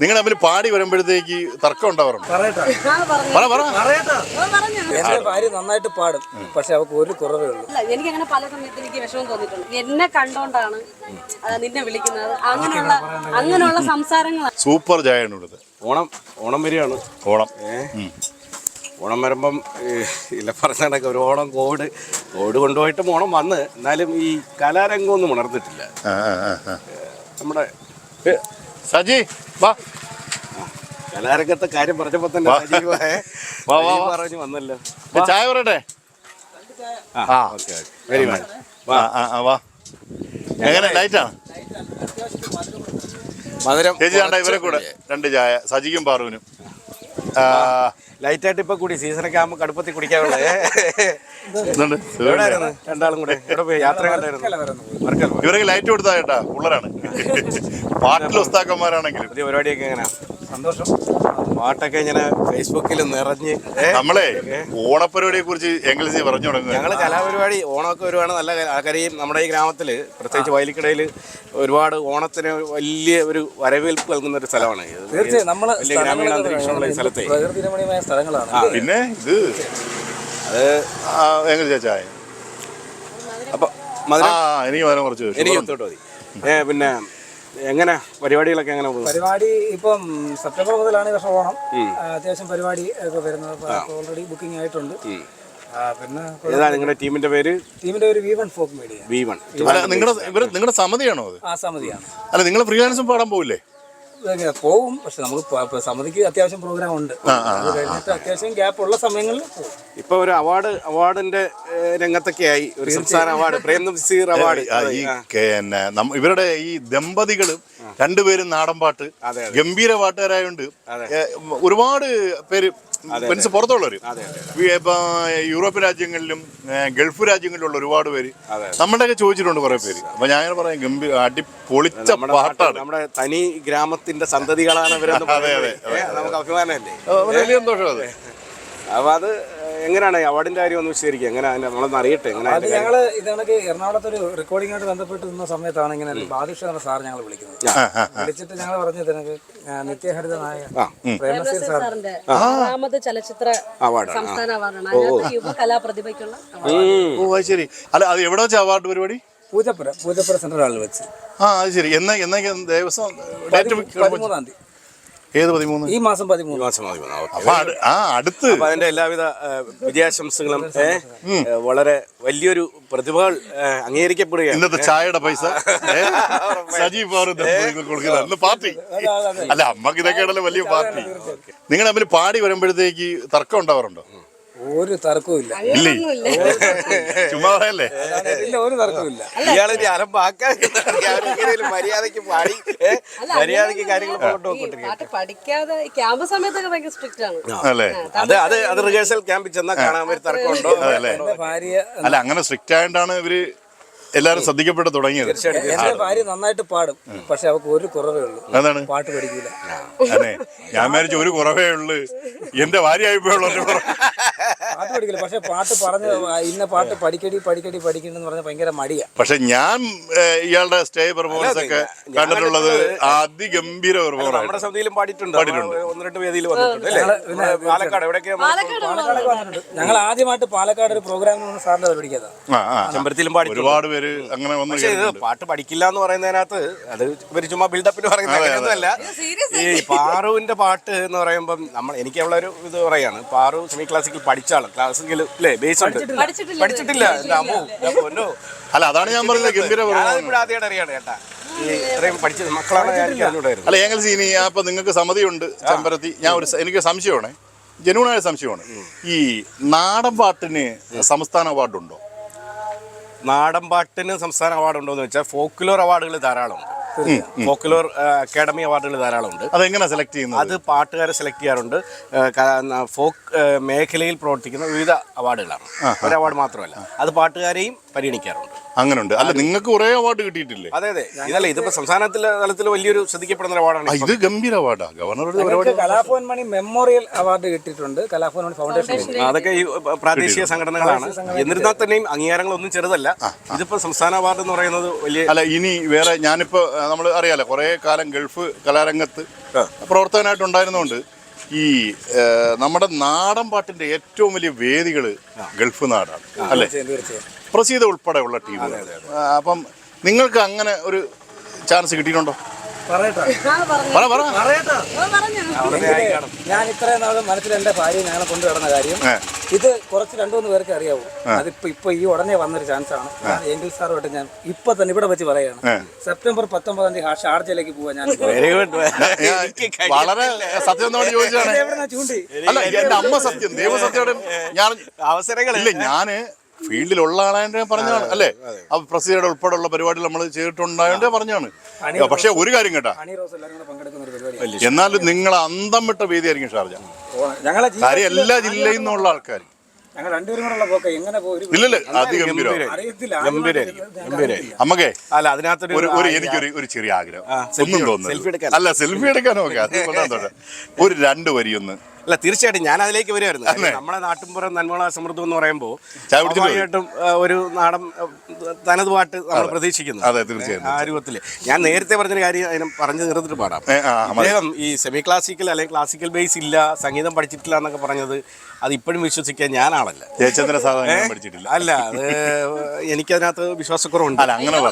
നിങ്ങൾ തമ്മിൽ പാടി വരുമ്പോഴത്തേക്ക് തർക്കം ഉണ്ടാവാറുണ്ട്? പറയട്ടെ. ആ, പറ പറ. എന്റെ ഭാര്യ നന്നായിട്ട് പാടും പക്ഷെ അവൾക്ക് ഒരു കുറവേ ഉള്ളൂ. അല്ല എനിക്ക് അങ്ങനെ പല സമയത്ത് എനിക്ക് വിഷമം തോന്നിയിട്ടുണ്ട്. എന്നെ കണ്ടോണ്ടാണ് നിന്നെ വിളിക്കുന്നത്. അങ്ങനെയുള്ള അങ്ങനെയുള്ള സംസാരങ്ങളാണ് സൂപ്പർ ജയാണ് ഇവിടുത്തെ ഓണം ഓണം വരികയാണ്. ഓണം. ഓണം വരുമ്പം ഇല്ല പറഞ്ഞ കണക്ക് ഒരു ഓണം കോവിഡ് കോവിഡ് കൊണ്ടുപോയിട്ടും ഓണം വന്ന് എന്നാലും ഈ കലാരംഗമൊന്നും ഉണർന്നിട്ടില്ല. നമ്മുടെ സജി വാ. കലാരംഗത്തെ കാര്യം പറഞ്ഞപ്പോ തന്നെ. പറഞ്ഞു വന്നല്ലോ. ചായ പറയട്ടെ? ആ ഓക്കെ വെരി മച്ച് വാ. എങ്ങനെ ലൈറ്റാണ് മധുരം ചേച്ചി ഇവരെ കൂടെ. രണ്ട് ചായ. സജിക്കും പാറുവിനും. ലൈറ്റായിട്ട് ഇപ്പൊ കൂടി സീസണൊക്കെ ആകുമ്പോൾ കടുപ്പത്തിൽ കുടിക്കാറുള്ളത് രണ്ടാളും കൂടെ. ഇവിടെ പോയി? യാത്ര കണ്ടായിരുന്നു. ഇവരൊക്കെ ലൈറ്റ് കൊടുത്താ കേട്ടാ പിള്ളേരാണ് പാട്ടിൽ ഉസ്താക്കന്മാരാണെങ്കിലും. പുതിയ പരിപാടിയൊക്കെ എങ്ങനെയാ? സന്തോഷം. പാട്ടൊക്കെ ഇങ്ങനെ ഫേസ്ബുക്കിൽ നിറഞ്ഞ്. നമ്മളെ ഓണപരിപാടിയെ കുറിച്ച് എംഗ്ലീഷ് പറഞ്ഞു തുടങ്ങുക ഞങ്ങൾ കലാപരിപാടി ഓണമൊക്കെ വരുവാണ്. നല്ല ആൾക്കാരെയും നമ്മുടെ ഈ ഗ്രാമത്തിൽ പ്രത്യേകിച്ച് വയലിക്കടയിൽ ഒരുപാട് ഓണത്തിന് വലിയ ഒരു വരവേൽപ്പ് നൽകുന്ന ഒരു സ്ഥലമാണ്. ഇത്. തീർച്ചയായും നമ്മൾ ഗ്രാമീണ അന്തരീക്ഷമുള്ള ഈ സ്ഥലത്തെ. പ്രകൃതി രമണീയമായ സ്ഥലങ്ങളാണ്. പിന്നെ ഇത് അത് എങ്ങനെ അപ്പൊ ആ എനിക്ക് മധുരം കുറച്ച് എനിക്ക് മതി. പിന്നെ എങ്ങനെ പരിപാടികളൊക്കെ എങ്ങനെ പോകുന്നു? പരിപാടി ഇപ്പം സെപ്റ്റംബർ മുതലാണ് ഈ വർഷം ഓണം. അത്യാവശ്യം പരിപാടി ഒക്കെ വരുന്നത്. ഓൾറെഡി ബുക്കിംഗ് ആയിട്ടുണ്ട്. പിന്നെ ഏതാ നിങ്ങളുടെ ടീമിന്റെ പേര്? ടീമിന്റെ ഒരു V one folk media. V one. നിങ്ങളുടെ ഇവർ നിങ്ങളുടെ സമിതിയാണോ അത്? ആ സമിതിയാണ്. അല്ല നിങ്ങൾ ഫ്രീലാൻസും പാടാൻ പോവില്ലേ? ഇതെങ്ങനെ പോവും പക്ഷെ നമുക്ക് സമിതിക്ക് അത്യാവശ്യം പ്രോഗ്രാം ഉണ്ട്. അത് കഴിഞ്ഞിട്ട് അത്യാവശ്യം ഗ്യാപ്പ് ഉള്ള സമയങ്ങളിൽ പോകും. ഇപ്പൊ ഒരു അവാർഡ് അവാർഡിന്റെ രംഗത്തൊക്കെ ആയി. ഒരു സംസ്ഥാന അവാർഡ് പ്രേം നസീർ അവാർഡ് ഈ പിന്നെ ഇവരുടെ ഈ ദമ്പതികളും രണ്ടുപേരും നാടൻ പാട്ട് അതെ, ഗംഭീര പാട്ടുകാരായോണ്ട് ഒരുപാട് പേര് മീൻസ് പുറത്തുള്ളവര്. ഈ ഇപ്പൊ യൂറോപ്യൻ രാജ്യങ്ങളിലും ഗൾഫ് രാജ്യങ്ങളിലുള്ള ഒരുപാട് പേര് നമ്മുടെയൊക്കെ ചോദിച്ചിട്ടുണ്ട് കുറെ പേര്. അപ്പൊ ഞാൻ പറയാം ഗംഭീര അടി പൊളിച്ച നമ്മുടെ പാട്ടാണ്. നമ്മുടെ തനി ഗ്രാമത്തിന്റെ സന്തതികളാണ് ഇവരെന്ന് അതെ നമുക്ക് അഭിമാനമല്ലേ? വലിയ സന്തോഷം അത്. അപ്പൊ അത് എങ്ങനെയാണ് അവാർഡിന്റെ കാര്യം ഒന്ന് വിശദീകരിക്കുക എങ്ങനെ നമ്മളൊന്ന് അറിയട്ടെ? എങ്ങനെ അത് ഞങ്ങൾ? ഞങ്ങൾ എറണാകുളത്ത് ഒരു റെക്കോർഡിംഗായിട്ട് ബന്ധപ്പെട്ട് നിന്ന സമയത്താണ് ഇങ്ങനെ ബാദുഷ എന്ന സാർ ഞങ്ങൾ വിളിക്കുന്നത്. വിളിച്ചിട്ട് ഞങ്ങൾ പറഞ്ഞു നിത്യഹരിതനായ നിത്യഹരിത നായകൻ ആ. സാർ സാറിന്റെ ആറാമത് ചലച്ചിത്ര അവാർഡ് സംസ്ഥാന അവാർഡാണ്. അതിനകത്ത് യുവ കലാപ്രതിഭയ്ക്കുള്ള award. ഓ അത് ശരി. അല്ല അത് എവിടെ വെച്ച അവാർഡ് പരിപാടി? പൂജപ്പുര പൂജപ്പുര സെൻട്രൽ ഹാളിൽ വെച്ച്. ആ അത് ശരി. എന്നാ എന്നാ ദിവസം ഡേറ്റ് പതിമൂന്നാം തീയതി. ഏത് പതിമൂന്ന്? ഈ മാസം ഈ പതിമൂന്ന്. മാസം. അപ്പൊ അടു- ആ അടുത്ത്. അപ്പൊ അതിന്റെ എല്ലാവിധ വിജയാശംസകളും വളരെ വലിയൊരു പ്രതിഭകൾ ഏ, അംഗീകരിക്കപ്പെടുകയാണ്. ഇന്നത്തെ ചായയുടെ പൈസ. ഏ? സജീവ് കൊടുക്കുന്നത് പാർട്ടി. അല്ല അമ്മയ്ക്ക് ഇതൊക്കെയാണല്ലോ വലിയ പാർട്ടി. നിങ്ങൾ തമ്മിൽ പാടി വരുമ്പോഴത്തേക്ക് തർക്കം ഉണ്ടാവാറുണ്ടോ? ഒരു തർക്കവും ഇല്ല. ഇല്ലേ? ചുമ്മാ പറയല്ലേ? ഇല്ല ഒരു തർക്കവും ഇല്ല. ഇയാളൊരു അലമ്പാക്കാൻ മര്യാദയ്ക്ക് പാടി മര്യാദയ്ക്ക് കാര്യങ്ങൾ പാട്ട് പഠിക്കാതെ ക്യാമ്പ് സമയത്തൊക്കെ ഭയങ്കര സ്ട്രിക്റ്റ് ആണ്. അല്ലേ? അത് അത് അത് റിഹേഴ്സൽ ക്യാമ്പിൽ ചെന്നാൽ കാണാൻ ഒരു തർക്കമുണ്ടോ? ഭാര്യ അല്ല അങ്ങനെ സ്ട്രിക്റ്റ് ആയിട്ടാണ് ഇവർ എല്ലാരും ശ്രദ്ധിക്കപ്പെട്ട് തുടങ്ങിയത്. എന്റെ ഭാര്യ നന്നായിട്ട് പാടും. പക്ഷെ അവർക്ക് ഒരു കുറവേ ഉള്ളൂ. അതാണ് പാട്ട് പഠിക്കില്ല അതെ. ഞാൻ വിചാരിച്ചു ഒരു കുറവേ ഉള്ളു. എന്റെ ഭാര്യ ആയിപ്പോഴുള്ള പാട്ട് പഠിക്കില്ല പക്ഷെ പാട്ട് പറഞ്ഞ് ഇന്ന പാട്ട് പഠിക്കടി പഠിക്കടി പഠിക്കണെന്ന് പറഞ്ഞ ഭയങ്കര മടിയാ. പക്ഷെ ഞാൻ ഇയാളുടെ സ്റ്റേജ് പെർഫോമൻസ് ഒക്കെ കണ്ടിട്ടുള്ളത് അതിഗംഭീര പെർഫോമൻസ് നമ്മുടെ സമിതിയിലും പാടിയിട്ടുണ്ട്. പാടിയിട്ടുണ്ട്. ആ, ഒന്ന് രണ്ട് വേദിയിൽ വന്നിട്ടുണ്ട് അല്ലേ? നമ്മുടെ പാലക്കാട് എവിടെയൊക്കെ പാലക്കാടൊക്കെ വന്നിട്ടുണ്ട് ഞങ്ങൾ ആദ്യമായിട്ട് പാലക്കാട് ഒരു പ്രോഗ്രാമിൽ നിന്ന് സാറിന്റെ പരിപാടിക്കാതാ ചെമ്പരത്തിലും ഒരുപാട് പേര് അങ്ങനെ വന്ന് പക്ഷേ ഇത് പാട്ട് പഠിക്കില്ല എന്ന് പറയുന്നതിനകത്ത് അത് ഇവർ ചുമ്മാ ബിൽഡപ്പിന് പറയുന്ന അങ്ങനെയൊന്നുമല്ല ഈ പാറുവിന്റെ പാട്ട് എന്ന് പറയുമ്പം നമ്മൾ എനിക്ക് എനിക്കുള്ള ഒരു ഇത് പറയാണ്. പാറു സെമി ക്ലാസിക്കൽ പഠിച്ചാണ് ക്ലാസിക്കൽ അല്ലേ ബേസ് ഉണ്ട്. പഠിച്ചിട്ടില്ല. പഠിച്ചിട്ടില്ല. അമ്മോ പൊന്നോ. അല്ല അതാണ് ഞാൻ പറഞ്ഞത്. ഗംഭീര പെർഫോമൻസ് ഞാനിവിടെ ആദ്യമായിട്ട് അറിയാണ് കേട്ടാ. ഈ ഇത്രയും പഠിച്ചത് മക്കളാണ് എനിക്ക് അറിഞ്ഞൂടായിരുന്നു അല്ല ഏങ്ങൽ സീനി അപ്പൊ നിങ്ങൾക്ക് സമ്മതിയുണ്ട് ചെമ്പരത്തി. ഞാൻ ഒരു സ- എനിക്ക് സംശയമാണ്. ജനുവനായ സംശയമാണ്. ഈ നാടൻ പാട്ടിന് സംസ്ഥാന അവാർഡുണ്ടോ? നാടൻ പാട്ടിന് സംസ്ഥാന അവാർഡ് ഉണ്ടോ എന്ന് വെച്ചാൽ ഫോക്കുലോർ അവാർഡുകൾ ധാരാളമുണ്ട് ഫോക്കുലോർ അക്കാഡമി അവാർഡുകൾ ധാരാളമുണ്ട്. അതെങ്ങനെ സെലക്ട് ചെയ്യുന്നത്? അത് പാട്ടുകാരെ സെലക്ട് ചെയ്യാറുണ്ട്. ഫോക്ക് മേഖലയിൽ പ്രവർത്തിക്കുന്ന വിവിധ അവാർഡുകളാണ്. ഒരു അവാർഡ് മാത്രമല്ല. അത് പാട്ടുകാരെയും പരിഗണിക്കാറുണ്ട്. അങ്ങനെ ഉണ്ട് അല്ല നിങ്ങൾക്ക് കുറെ അവാർഡ് കിട്ടിയിട്ടില്ലേ? അതെ അതെ. ഇതല്ല ഇതിപ്പോ സംസ്ഥാനത്തിലെ തലത്തിൽ വലിയൊരു ശ്രദ്ധിക്കപ്പെടുന്ന അവാർഡാണ് ഇത് ഗംഭീര അവാർഡാ ഗവർണറുടെ പരിപാടി കലാഭവൻ മണി മെമ്മോറിയൽ അവാർഡ് കിട്ടിയിട്ടുണ്ട്. കലാഭവൻ മണി ഫൗണ്ടേഷൻ അതൊക്കെ ഈ പ്രാദേശിക സംഘടനകളാണ്. എന്നിരുന്നാൽ തന്നെയും അംഗീകാരങ്ങളൊന്നും ചെറുതല്ല. ഇതിപ്പോ സംസ്ഥാന അവാർഡ് എന്ന് പറയുന്നത് വലിയ അല്ല ഇനി വേറെ ഞാനിപ്പോ നമ്മൾ അറിയാലോ കുറെ കാലം ഗൾഫ് കലാരംഗത്ത് പ്രവർത്തകനായിട്ടുണ്ടായിരുന്നതുകൊണ്ട് ഈ നമ്മുടെ നാടൻ പാട്ടിന്റെ ഏറ്റവും വലിയ വേദികൾ ഗൾഫ് നാടാണ് അല്ലെ? പ്രസീത ഉൾപ്പെടെയുള്ള ടീമുകൾ അപ്പം നിങ്ങൾക്ക് അങ്ങനെ ഒരു ചാൻസ് കിട്ടിയിട്ടുണ്ടോ? പറയട്ടെ. ആ, പറഞ്ഞു. പറ പറ. പറയട്ടെ. ഓ, പറഞ്ഞു. അവിടെ ആയി കാണും ഞാൻ ഇത്രയും നാളും മനസ്സിൽ എന്റെ ഭാര്യ ഞങ്ങളെ കൊണ്ടു കിടന്ന കാര്യം. ഇത് കുറച്ച് രണ്ടു മൂന്ന് പേർക്ക് അറിയാവൂ. അതിപ്പോ ഇപ്പൊ ഈ ഉടനെ വന്നൊരു ചാൻസ് ആണ്. എങ്കിൽ സാറുമായിട്ട് ഞാൻ ഇപ്പൊ തന്നെ ഇവിടെ വെച്ച് പറയാണ് സെപ്റ്റംബർ പത്തൊമ്പതാം തീയതി ഷാർജയിലേക്ക് പോവാൻ ഞാൻ വെരി ഗുഡ് വളരെ ചോദിച്ചാണ് അല്ല എന്റെ അമ്മ സത്യം ഞാൻ അവസരങ്ങൾ ഇല്ല ഞാൻ ഫീൽഡിലുള്ള ആളായ പറഞ്ഞാണ് അല്ലേ? ആ പ്രസിഡന്റ് ഉൾപ്പെടെയുള്ള പരിപാടി നമ്മൾ ചെയ്തിട്ടുണ്ടായോണ്ട് പറഞ്ഞാണ്. പക്ഷെ ഒരു കാര്യം കേട്ടാ. ഹണി റോസ് എല്ലാവരും കൂടെ പങ്കെടുക്കുന്ന ഒരു പരിപാടി എന്നാലും നിങ്ങൾ അന്തം വിട്ട വേദിയായിരിക്കും ഷാർജ. ഞങ്ങളെ ജീവിതം- കാര്യം എല്ലാ ജില്ലയിൽ നിന്നുള്ള ആൾക്കാർ അമ്മക്കേ അല്ല ഒരു ഒരു എനിക്കൊരു ഒരു ചെറിയ ആഗ്രഹം. ഒന്നും തോന്നുന്നു. അല്ല സെൽഫി എടുക്കാനോ. ഒരു രണ്ട് വരി ഒന്ന് അല്ല തീർച്ചയായിട്ടും ഞാൻ അതിലേക്ക് വരുമായിരുന്നു നമ്മുടെ നാട്ടിൻപുറം നന്മള സമൃദ്ധം എന്ന് പറയുമ്പോൾ സ്വാഭാവികമായിട്ടും ഒരു നാടൻ തനത് പാട്ട് നമ്മൾ പ്രതീക്ഷിക്കുന്നു. അതെ തീർച്ചയായിട്ടും. ആ രൂപത്തിൽ. ഞാൻ നേരത്തെ പറഞ്ഞൊരു കാര്യം അതിനെ പറഞ്ഞു നിർത്തിട്ട് പാടാം. അദ്ദേഹം ഈ സെമി ക്ലാസിക്കൽ അല്ലെങ്കിൽ ക്ലാസിക്കൽ ബേസ് ഇല്ല സംഗീതം പഠിച്ചിട്ടില്ല എന്നൊക്കെ പറഞ്ഞത് അത് ഇപ്പോഴും വിശ്വസിക്കാൻ ഞാനാണല്ല പഠിച്ചിട്ടില്ല. അല്ല അത് എനിക്കതിനകത്ത് വിശ്വാസക്കുറവുണ്ട്.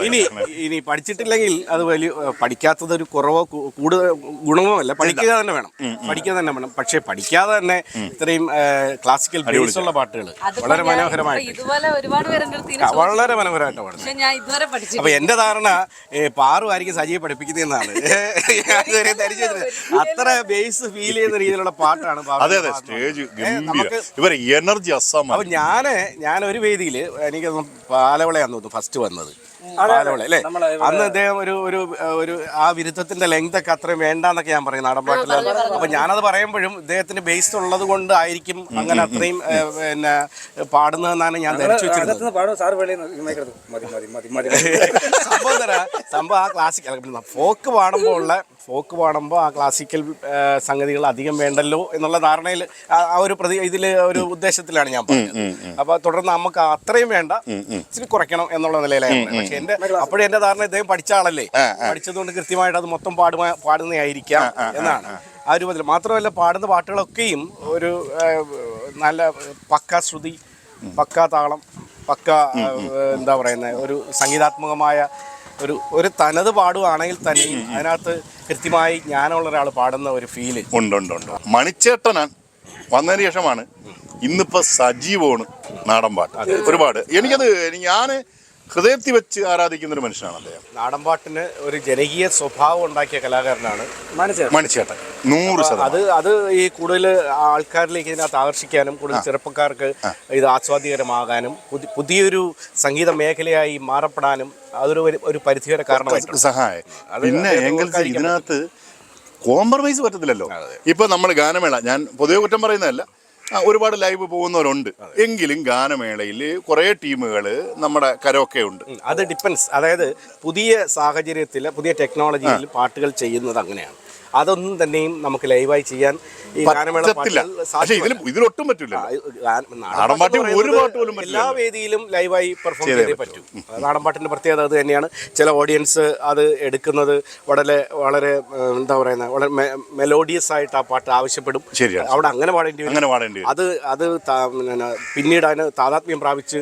ഇനി ഇനി പഠിച്ചിട്ടില്ലെങ്കിൽ അത് വലിയ പഠിക്കാത്തത് ഒരു കുറവോ കൂടുതൽ ഗുണമോ അല്ല പഠിക്കുക തന്നെ വേണം. പഠിക്കുക തന്നെ വേണം. പക്ഷേ പഠിക്കാതെ തന്നെ ഇത്രയും ക്ലാസിക്കൽ ഉള്ള പാട്ടുകൾ വളരെ മനോഹരമായിട്ട്. വളരെ മനോഹരമായിട്ട് പാടുന്നത് ഞാൻ ഇതുവരെ പഠിച്ചിട്ടില്ല. അപ്പൊ എന്റെ ധാരണ പാറുമായിരിക്കും പാറു ആയിരിക്കും സജിയെ പഠിപ്പിക്കുന്നതെന്നാണ്. അത്ര ബേസ് ഫീൽ ചെയ്യുന്ന രീതിയിലുള്ള പാട്ടാണ് അതെ അതെ സ്റ്റേജ് നമുക്ക് എനർജി അസാമാണ് അപ്പൊ ഞാൻ ഞാൻ ഒരു വേദിയിൽ എനിക്ക് പാലവളയാന്ന് തോന്നുന്നു ഫസ്റ്റ് വന്നത്. അല്ലേ? അന്ന് അദ്ദേഹം ഒരു ഒരു ഒരു ആ വിരുദ്ധത്തിന്റെ ലെങ്ത് ഒക്കെ അത്രയും വേണ്ടെന്നൊക്കെ ഞാൻ പറയും നാടൻ പാട്ടിൽ അപ്പൊ ഞാനത് പറയുമ്പോഴും ഇദ്ദേഹത്തിന് ബേസ് ഉള്ളത് കൊണ്ട് ആയിരിക്കും അങ്ങനെ അത്രയും പിന്നെ പാടുന്നതെന്നാണ് ഞാൻ ധരിച്ചു വെച്ചിരുന്നത്. സംഭവം സംഭവം ആ ക്ലാസിക്കൽ ഫോക്ക് പാടുമ്പോൾ ഉള്ള ഫോക്ക് പാടുമ്പോൾ ആ ക്ലാസിക്കൽ സംഗതികൾ അധികം വേണ്ടല്ലോ എന്നുള്ള ധാരണയിൽ ആ ഒരു പ്രതി ഇതിൽ ഒരു ഉദ്ദേശത്തിലാണ് ഞാൻ പറഞ്ഞത്. അപ്പൊ തുടർന്ന് നമുക്ക് അത്രയും വേണ്ട ഇച്ചിരി കുറയ്ക്കണം എന്നുള്ള നിലയിലായിരുന്നു പക്ഷെ എന്റെ അപ്പോഴും എന്റെ ധാരണ ഇദ്ദേഹം പഠിച്ച ആളല്ലേ? പഠിച്ചതുകൊണ്ട് കൃത്യമായിട്ട് അത് മൊത്തം പാടുക പാടുന്നതായിരിക്കാം എന്നാണ്. ആ. രൂപത്തിൽ മാത്രമല്ല പാടുന്ന പാട്ടുകളൊക്കെയും ഒരു നല്ല പക്ക ശ്രുതി പക്ക താളം പക്ക എന്താ പറയുന്നത് ഒരു സംഗീതാത്മകമായ ഒരു ഒരു തനത് പാടുകയാണെങ്കിൽ തന്നെയും അതിനകത്ത് കൃത്യമായി ജ്ഞാനമുള്ള ഒരാൾ പാടുന്ന ഒരു ഫീൽ ഉണ്ട് ഉണ്ട് ഉണ്ട്. മണിച്ചേട്ടനാൻ വന്നതിന് ശേഷമാണ് ഇന്നിപ്പോ സജീവമാണ് നാടൻ പാട്ട്. ഒരുപാട്. എനിക്കത് ഞാൻ ഹൃദയത്തിൽ വെച്ച് ആരാധിക്കുന്ന ഒരു മനുഷ്യനാണ് അദ്ദേഹം. നാടൻപാട്ടിന് ഒരു ജനകീയ സ്വഭാവം ഉണ്ടാക്കിയ കലാകാരനാണ് മണിച്ചേട്ടൻ. നൂറ് ശതമാനം. അത് അത് ഈ കൂടുതൽ ആൾക്കാരിലേക്ക് ഇതിനകത്ത് ആകർഷിക്കാനും കൂടുതൽ ചെറുപ്പക്കാർക്ക് ഇത് ആസ്വാദ്യകരമാകാനും പുതിയൊരു സംഗീത മേഖലയായി മാറപ്പെടാനും അതൊരു ഒരു- ഒരു പരിധിവരെ കാരണമായിട്ട് സഹായം. പിന്നെ ഇതിനകത്ത് കോംപ്രമൈസ് പറ്റത്തില്ലല്ലോ. ഇപ്പൊ നമ്മൾ ഗാനമേള ഞാൻ പൊതുവെ കുറ്റം പറയുന്നതല്ല. ഒരുപാട് ലൈവ് പോകുന്നവരുണ്ട്. എങ്കിലും ഗാനമേളയിൽ കുറേ ടീമുകൾ നമ്മുടെ കരോക്കെ ഉണ്ട്. അത് ഡിപ്പെൻസ് അതായത് പുതിയ സാഹചര്യത്തിൽ പുതിയ ടെക്നോളജിയിൽ പാട്ടുകൾ ചെയ്യുന്നത് അങ്ങനെയാണ്. അതൊന്നും തന്നെയും നമുക്ക് ലൈവായി ചെയ്യാൻ ഈ ഗാനമേള. ഇതിലൊട്ടും പറ്റില്ല ഒരു പാട്ട് പോലും എല്ലാ വേദിയിലും ലൈവായി പെർഫോം ചെയ്തേ പറ്റൂ. നാടൻ പാട്ടിന്റെ പ്രത്യേകത അത് തന്നെയാണ്. ചില ഓഡിയൻസ് അത് എടുക്കുന്നത് വളരെ വളരെ എന്താ പറയുന്നത് വളരെ മെലോഡിയസ് ആയിട്ട് ആ പാട്ട് ആവശ്യപ്പെടും. ശരിയാണ്. അവിടെ അങ്ങനെ പാടേണ്ടി വരും. അങ്ങനെ പാടേണ്ടി വരും. അത് അത് പിന്നീട് അതിന് താതാത്മ്യം പ്രാപിച്ച്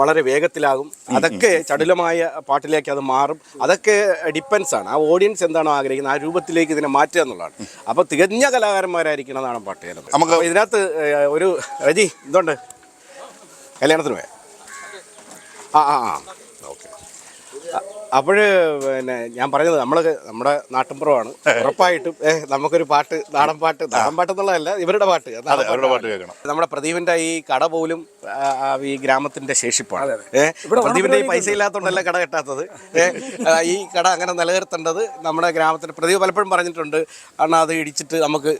വളരെ വേഗത്തിലാകും. അതൊക്കെ ചടുലമായ പാട്ടിലേക്ക് അത് മാറും. അതൊക്കെ ഡിപ്പെൻസ് ആണ്. ആ ഓഡിയൻസ് എന്താണോ ആഗ്രഹിക്കുന്നത് ആ രൂപത്തിലേക്ക് ഇതിനെ മാറ്റുക എന്നുള്ളതാണ്. അപ്പൊ തികഞ്ഞ കലാകാരന്മാരായിരിക്കണം എന്നാണ് പാട്ട് ചെയ്യുന്നത്. നമുക്ക് ഇതിനകത്ത് ഒരു രജി എന്തുണ്ട് കല്യാണത്തിന് പോയ. ആ ആ ആ. അപ്പോഴ് പിന്നെ ഞാൻ പറഞ്ഞത് നമ്മൾ നമ്മുടെ നാട്ടിൻപുറമാണ്. ഉറപ്പായിട്ടും ഏഹ് നമുക്കൊരു പാട്ട് നാടൻ പാട്ട് നാടൻ പാട്ട് എന്നുള്ളതല്ല ഇവരുടെ പാട്ട്. അതെ അവരുടെ പാട്ട് കേൾക്കണം. നമ്മുടെ പ്രദീപിന്റെ ഈ കട പോലും ആ, ആ, ഈ ഗ്രാമത്തിന്റെ ശേഷിപ്പാണ്. ഏഹ് പ്രദീപിന്റെ ഈ പൈസ ഇല്ലാത്തതുകൊണ്ടല്ല കട കെട്ടാത്തത്? ഏഹ് ആ, ഈ കട അങ്ങനെ നിലനിർത്തേണ്ടത് നമ്മുടെ ഗ്രാമത്തിന് പ്രദീപ് പലപ്പോഴും പറഞ്ഞിട്ടുണ്ട് അണ്ണാ അത് ഇടിച്ചിട്ട് നമുക്ക്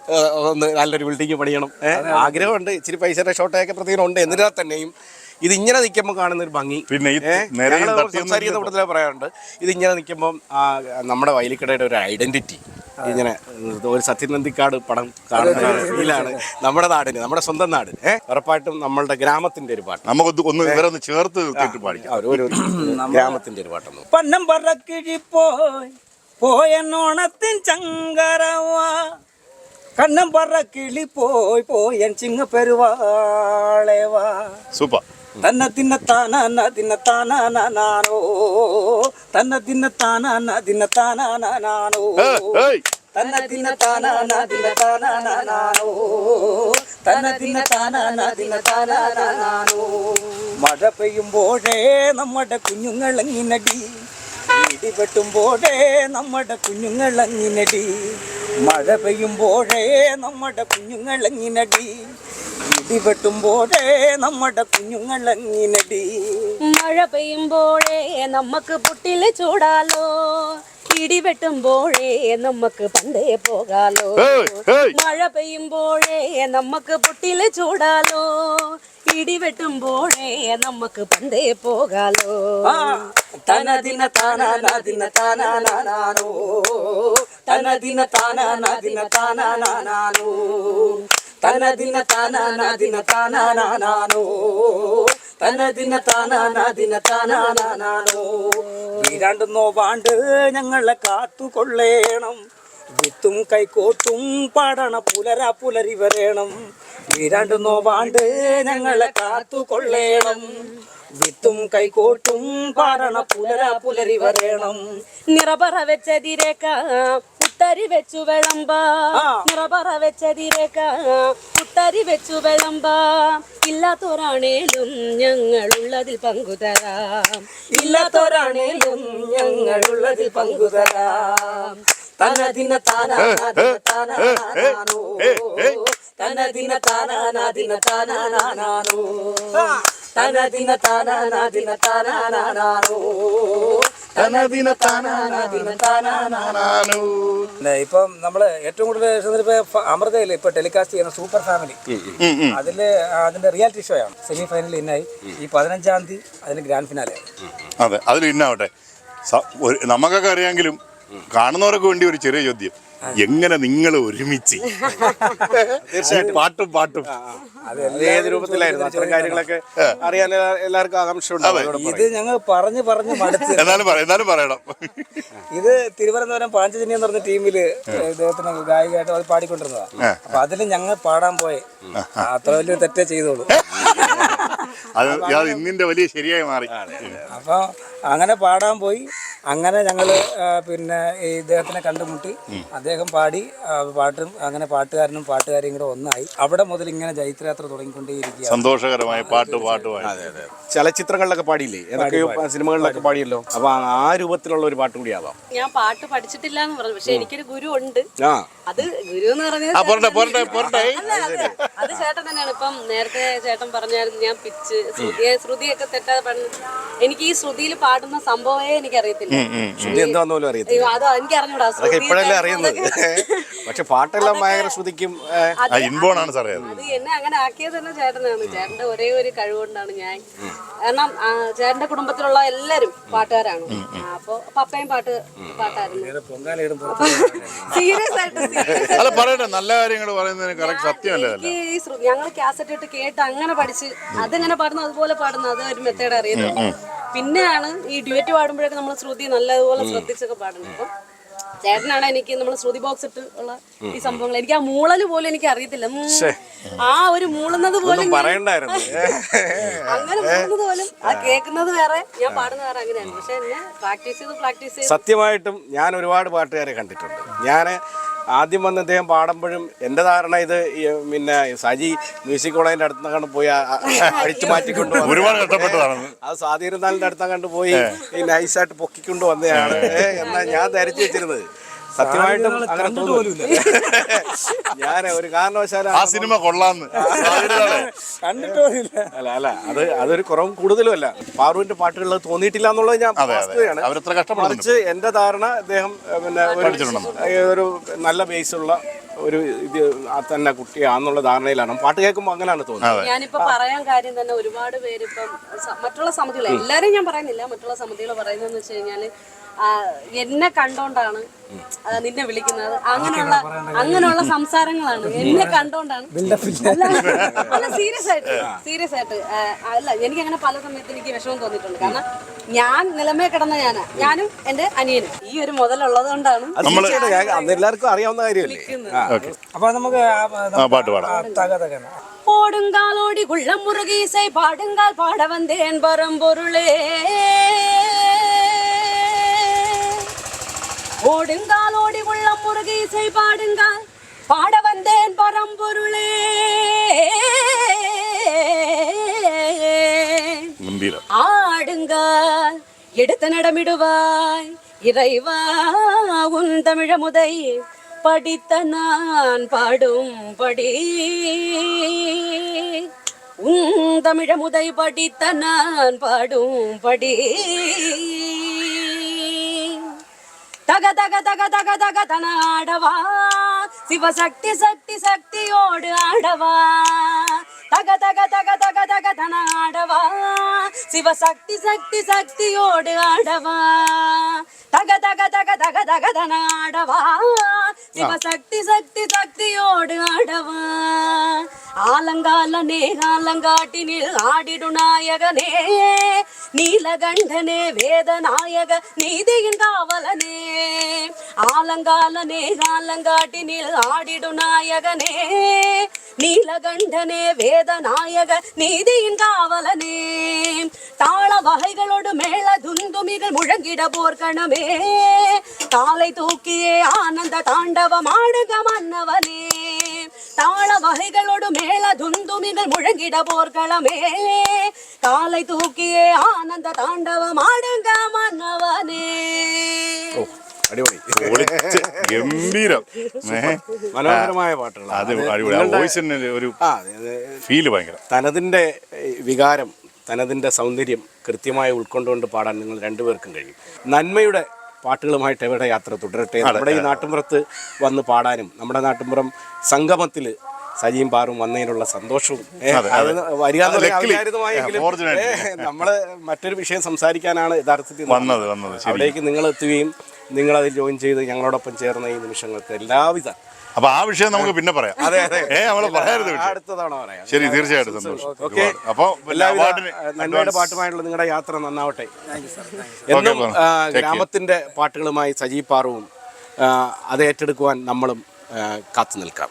ഒന്ന് നല്ലൊരു ബിൽഡിംഗ് പണിയണം. ഏഹ് ആഗ്രഹമുണ്ട് ഇച്ചിരി പൈസയുടെ ഷോട്ടൊക്കെ പ്രദീപിനുണ്ട് എന്നിരുന്നാൽ തന്നെയും. ഇത് ഇങ്ങനെ നിൽക്കുമ്പോൾ കാണുന്ന ഒരു ഭംഗി. പിന്നെ സംസാരിക്കുന്ന കൂട്ടത്തിലെ പറയാറുണ്ട്. ഇത് ഇങ്ങനെ നിൽക്കുമ്പോൾ നമ്മുടെ വയലിക്കടയുടെ ഒരു ഐഡന്റിറ്റി. ഇങ്ങനെ ഒരു സത്യനന്ദിക്കാട് പടം കാണുന്ന ഫീലാണ് നമ്മുടെ നാടിന് നമ്മുടെ സ്വന്തം നാട്. ഏഹ് ഉറപ്പായിട്ടും നമ്മളുടെ ഗ്രാമത്തിന്റെ ഒരു പാട്ട്. നമുക്ക് ഒന്ന് ഒന്ന് ചേർത്ത് ഒരു ഗ്രാമത്തിന്റെ ഒരു പാട്ടൊന്നും. പന്നം പറക്കിഴി പോയി പോയനോണത്തിൻ ചങ്കരവാ. കണ്ണം പറക്കിളി പോയി പോയൻ ചിങ്ങ പെരുവാളേവാ സൂപ്പർ. തന്ന തിന്ന താന തിന്ന താനാനോ തന്ന തിന്ന താന തിന്ന താനാനോ ഏയ്. തന്ന തിന്ന താന തിന്ന താനാനോ തന്ന തിന്ന താന തിന്ന താനാനോ മഴ പെയ്യുമ്പോഴേ നമ്മുടെ കുഞ്ഞുങ്ങളങ്ങിനടി? ഇടി വെട്ടുമ്പോഴേ നമ്മുടെ കുഞ്ഞുങ്ങളങ്ങിനടി? മഴ പെയ്യുമ്പോഴേ നമ്മുടെ കുഞ്ഞുങ്ങളങ്ങിനടി? വെട്ടുമ്പോഴേ നമ്മുടെ കുഞ്ഞുങ്ങളങ്ങിനടി? മഴ പെയ്യുമ്പോഴേ നമുക്ക് പുട്ടിൽ ചൂടാലോ. ഇടിവെട്ടുമ്പോഴേ നമുക്ക് പണ്ടേ പോകാലോ. മഴ പെയ്യുമ്പോഴേ നമുക്ക് പുട്ടിൽ ചൂടാലോ. ഇടിവെട്ടുമ്പോഴേ നമുക്ക് പണ്ടേ പോകാലോ. തനദിന താനാനാദിന താനാനാനോ തനദിന താനാനാദിന താനാനാനോ തനദിന താനാനാദിന താനാനാനോ തനദിന താനാനാദിന താനാനാനോ വീരാണ്ട് നോവാണ്ട് ഞങ്ങളെ കാത്തുകൊള്ളേണം. വിത്തും കൈക്കോട്ടും പാടണ പുലര പുലരി വരേണം. വീരാണ്ട് നോവാണ്ട് ഞങ്ങളെ കാത്തുകൊള്ളേണം. വിത്തും കൈക്കോട്ടും പാടണ പുലര പുലരി വരേണം. നിറപറ വെച്ചതിരേക്ക പുത്തരി വെച്ചു വിളമ്പ. നിറപറ വെച്ചതിരേക്ക. കുത്തരി വെച്ചു വിളമ്പ. ഇല്ലാത്തോരാണേലും ഞങ്ങളുള്ളതിൽ പങ്കുതരാം ഇല്ലാത്തോരാണേലും ഞങ്ങളുള്ളതിൽ പങ്കുതരാം തനദിന താനാനാനോ തനദിന താനാനാദിന താനാനാനോ തനദിന താനാനാദിന താനാനാനോ ഇപ്പം നമ്മൾ ഏറ്റവും കൂടുതൽ അമൃതയിൽ ഇപ്പൊ ടെലികാസ്റ്റ് ചെയ്യുന്ന സൂപ്പർ ഫാമിലി. അതിൽ അതിന്റെ റിയാലിറ്റി ഷോ ആണ് സെമി ഫൈനൽ ഇന്നായി ഈ പതിനഞ്ചാം തീയതി അതിന് ഗ്രാൻഡ് ഫിനാലെ അതെ അതിൽ ഇന്നാവട്ടെ നമുക്കൊക്കെ അറിയാമെങ്കിലും കാണുന്നവർക്ക് വേണ്ടി ഒരു ചെറിയ ചോദ്യം എങ്ങനെ നിങ്ങൾ ഒരുമിച്ച്? പാട്ടും പാട്ടും. ഏത് രൂപത്തിലായിരുന്നു? അത്തരം കാര്യങ്ങളൊക്കെ അറിയാൻ എല്ലാവർക്കും ആകാംക്ഷയുണ്ട് ഇത് ഞങ്ങൾ പറഞ്ഞു പറഞ്ഞു മടുത്ത്. എന്നാലും എന്നാലും പറയണം. ഇത് തിരുവനന്തപുരം പാഞ്ചജന്യം എന്ന് പറഞ്ഞ ടീമിൽ ഇദ്ദേഹത്തിന് ഗായികയായിട്ട് അത് പാടിക്കൊണ്ടിരുന്നതാ. അപ്പൊ അതിൽ ഞങ്ങൾ പാടാൻ പോയി. അത്ര വലിയ തെറ്റേ ചെയ്തോളൂ. അത് അത് ഇന്നിന്റെ വലിയ ശരിയായി മാറി. അപ്പൊ അങ്ങനെ പാടാൻ പോയി. അങ്ങനെ ഞങ്ങൾ പിന്നെ ഈ ഇദ്ദേഹത്തിനെ കണ്ടുമുട്ടി. അദ്ദേഹം പാടി പാട്ടും അങ്ങനെ പാട്ടുകാരനും പാട്ടുകാരിയും കൂടെ ഒന്നായി. അവിടെ മുതൽ ഇങ്ങനെ ജൈത്രയാത്ര തുടങ്ങിക്കൊണ്ടേയിരിക്കുക സന്തോഷകരമായ പാട്ട് പാട്ടുമായി. ചലച്ചിത്രങ്ങളിലൊക്കെ പാടിയില്ലേ? ഏതൊക്കെയോ സിനിമകളിലൊക്കെ പാടിയല്ലോ. അപ്പൊ ആ രൂപത്തിലുള്ള ഒരു പാട്ട് കൂടി ആവാം. ഞാൻ പാട്ട് പഠിച്ചിട്ടില്ല എന്ന് പറഞ്ഞു. പക്ഷെ എനിക്കൊരു ഗുരു ഉണ്ട്. ആ. അത് ഗുരു എന്ന് പറഞ്ഞത് അതെ. ചേട്ടൻ തന്നെയാണ്. ഇപ്പം നേരത്തെ ചേട്ടൻ പറഞ്ഞായിരുന്നു ഞാൻ പിച്ച്. ശ്രുതിയെ ശ്രുതിയൊക്കെ തെറ്റാതെ പാടുന്നു എനിക്ക് ഈ ശ്രുതിയിൽ പാടുന്ന സംഭവമേ എനിക്കറിയത്തില്ല. ശ്രുതി എന്താന്ന് പോലും അറിയത്തില്ല. അത് എനിക്ക് അറിഞ്ഞൂടാ അതൊക്കെ ഇപ്പോഴല്ലേ അറിയുന്നത്. പക്ഷെ പാട്ടെല്ലാം ഭയങ്കര ശ്രുതിക്കും ഇൻബോണാണ് സാറേ അത്. എന്നെ അങ്ങനെ ആക്കിയത് തന്നെ ചേട്ടനാണ്. ചേട്ടന്റെ ഒരേ ഒരു കഴിവുകൊണ്ടാണ് ഞാൻ. കാരണം ആ, ചേട്ടന്റെ കുടുംബത്തിലുള്ള എല്ലാരും പാട്ടുകാരാണ്. അപ്പൊ പപ്പയും പാട്ട് പാട്ടായിരുന്നു. സീരിയസ് ആയിട്ട് അല്ല പറയട്ടെ. നല്ല കാര്യങ്ങൾ പറയുന്നതിന് കറക്റ്റ് സത്യമല്ലേ എനിക്ക് ഈ ഞങ്ങൾ കാസറ്റ് ഇട്ട് കേട്ട് അങ്ങനെ പഠിച്ച് അതെങ്ങനെ പാടുന്നു അതുപോലെ പാടുന്നു അത് ഒരു മെത്തേഡ് അറിയുന്നത്. പിന്നെയാണ് ഈ ഡ്യൂറ്റ് പാടുമ്പോഴൊക്കെ നമ്മൾ ശ്രുതി നല്ലതുപോലെ ശ്രദ്ധിച്ചൊക്കെ പാടുന്നത്. അപ്പം ചേട്ടനാണ് എനിക്ക് നമ്മൾ ശ്രുതി ബോക്സ് ഇട്ട് ഉള്ള ഈ സംഭവങ്ങൾ എനിക്ക് ആ മൂളൽ പോലും എനിക്ക് അറിയത്തില്ല. ആ ഒരു മൂളുന്നത് പോലും അങ്ങനെ മൂളുന്നത് പോലും ആ കേൾക്കുന്നത് വേറെ ഞാൻ പാടുന്നത് വേറെ അങ്ങനെയാണ്. പക്ഷെ എന്നെ പ്രാക്ടീസ് ചെയ്ത് പ്രാക്ടീസ് ചെയ്ത് സത്യമായിട്ടും ഞാൻ ഒരുപാട് പാട്ടുകാരെ കണ്ടിട്ടുണ്ട്. ഞാൻ ആദ്യം വന്ന് അദ്ദേഹം പാടുമ്പോഴും എന്റെ ധാരണ ഇത് പിന്നെ സജി മ്യൂസിക് കോളേജിന്റെ അടുത്ത് കണ്ട് പോയി അടിച്ചു മാറ്റിക്കൊണ്ട്. ഒരുപാട് കഷ്ടപ്പെട്ടതാണ്. അത് സ്വാധീനത്താലിന്റെ അടുത്ത കണ്ടുപോയി ഈ നൈസായിട്ട് പൊക്കിക്കൊണ്ട് വന്നതാണ്. എന്നാൽ എന്നാ ഞാൻ ധരിച്ചു വെച്ചിരുന്നത്. സത്യമായിട്ടും അങ്ങനെ ഞാൻ ഒരു കാരണവശാലും ആ സിനിമ കൊള്ളാന്ന്. കണ്ടിട്ടില്ല അല്ല അല്ല അത് അതൊരു കുറവും കൂടുതലും അല്ല. പാറുവിന്റെ പാട്ടുകളിൽ തോന്നിയിട്ടില്ല എന്നുള്ളത് ഞാൻ അതെ. അവരത്ര കഷ്ടപ്പെടുന്നുണ്ട്. മറിച്ച് എന്റെ ധാരണ അദ്ദേഹം പിന്നെ ഒരു- ഒരു നല്ല ബേസ് ഉള്ള ഒരു ഇത് ആ തന്നെ കുട്ടിയാന്നുള്ള ധാരണയിലാണ്. പാട്ട് കേൾക്കുമ്പോൾ അങ്ങനെയാണ് തോന്നുന്നത്. ഞാനിപ്പോ പറയാൻ കാര്യം തന്നെ ഒരുപാട് പേര് ഇപ്പം സ- മറ്റുള്ള സമിതികൾ എല്ലാരും ഞാൻ പറയുന്നില്ല മറ്റുള്ള സമിതികൾ പറയുന്നതെന്ന് വെച്ച് കഴിഞ്ഞാൽ എന്നെ കണ്ടോണ്ടാണ് നിന്നെ വിളിക്കുന്നത്. അങ്ങനെയുള്ള അങ്ങനെയുള്ള സംസാരങ്ങളാണ്. എന്നെ കണ്ടോണ്ടാണ്. അല്ല സീരിയസ് ആയിട്ട് സീരിയസ് ആയിട്ട് അല്ല എനിക്ക് അങ്ങനെ പല സമയത്ത് എനിക്ക് വിഷമം തോന്നിയിട്ടുണ്ട്. കാരണം ഞാൻ നിലമേ കിടന്ന ഞാൻ. ഞാനും എന്റെ അനിയനും. ഈ ഒരു മുതലുള്ളത് കൊണ്ടാണ് എല്ലാവർക്കും അറിയാവുന്ന കാര്യമല്ലേ? നമുക്ക് പാട്ട് പാടാം. ഓടുങ്കാലോടി കുള്ളം മുറുകീസൈ പാടുങ്കാൽ പാടവന്തേൻ പറമ്പൊരുളേ. ஓடுங்கால் ஓடி உள்ளம் முருகி இசை பாடுங்கள். பாட வந்தேன் பரம்பொருளே. ஆடுங்கள். எடுத்து நடமிடுவாய். இறைவா உன் தமிழ முதை. படித்த நான் பாடும்படி உன் தமிழ முதை படித்த நான் பாடும்படி தக தக தக தக தக தன ஆடவா சிவசக்தி சக்தி சக்தியோடு ஆடவா தக தக தக தக தக தன ஆடவா சிவசக்தி சக்தி சக்தியோடு ஆடவா தக தக தக தக தக தன ஆடவா சிவசக்தி சக்தி சக்தியோடு ஆடவா ஆலங்கால ஆலங்காட்டினில் ஆடிடு நாயகனே நீலகண்டனே வேதநாயக நீதியின் காவலனே. ஆலங்காலனே ஆலங்காட்டினில் ஆடிடு நாயகனே. நீலகண்டனே வேதநாயக நீதியின் காவலனே. தாள வகைகளோடு மேல துந்துமிகள் முழங்கிட போர்க்கணமே. காலை தூக்கியே ஆனந்த தாண்டவம் ஆடுக மன்னவனே. தாள வகைகளோடு மேல துந்துமிகள் முழங்கிட போர்க்களமே ತಾಲೈತು ಹುಕ್ಕಿಯೇ ಆನಂದ ತಾಂಡವ ಮಾಡಂಗ ಮನವನೇ. അടിപൊളി. പൊളിച്ച് ഗംഭീരം മനോഹരമായ വികാരം തനതിന്റെ സൗന്ദര്യം കൃത്യമായി ഉൾക്കൊണ്ടുകൊണ്ട് പാടാൻ നിങ്ങൾ രണ്ടുപേർക്കും കഴിയും. നന്മയുടെ പാട്ടുകളുമായിട്ട് എവിടെ യാത്ര തുടരട്ടെ? നമ്മുടെ ഈ നാട്ടുമ്പുറത്ത് വന്ന് പാടാനും നമ്മുടെ നാട്ടുമ്പുറം സംഗമത്തിൽ സജിയും പാറും വന്നതിനുള്ള സന്തോഷവും. അതെ. വരിക നമ്മൾ മറ്റൊരു വിഷയം സംസാരിക്കാനാണ് യഥാർത്ഥത്തിൽ വന്നത്. അവിടേക്ക് നിങ്ങൾ എത്തുകയും നിങ്ങൾ അതിൽ ജോയിൻ ചെയ്ത് ഞങ്ങളോടൊപ്പം ചേർന്ന ഈ നിമിഷങ്ങൾക്ക് എല്ലാവിധ അപ്പൊ ആ വിഷയം നമുക്ക് പിന്നെ പറയാം. അതെ അതെ. ഏ നമ്മൾ പറയരുത് അടുത്തതാണോ അടുത്ത തവണ പറയാം. ശരി തീർച്ചയായിട്ടും സന്തോഷം. ഓക്കെ. അപ്പൊ നന്മയുടെ പാട്ടുമായിട്ടുള്ള നിങ്ങളുടെ യാത്ര നന്നാവട്ടെ. എന്നും ഗ്രാമത്തിന്റെ പാട്ടുകളുമായി സജീവ് പാറുവും അത് ഏറ്റെടുക്കുവാൻ നമ്മളും കാത്തു നിൽക്കാം.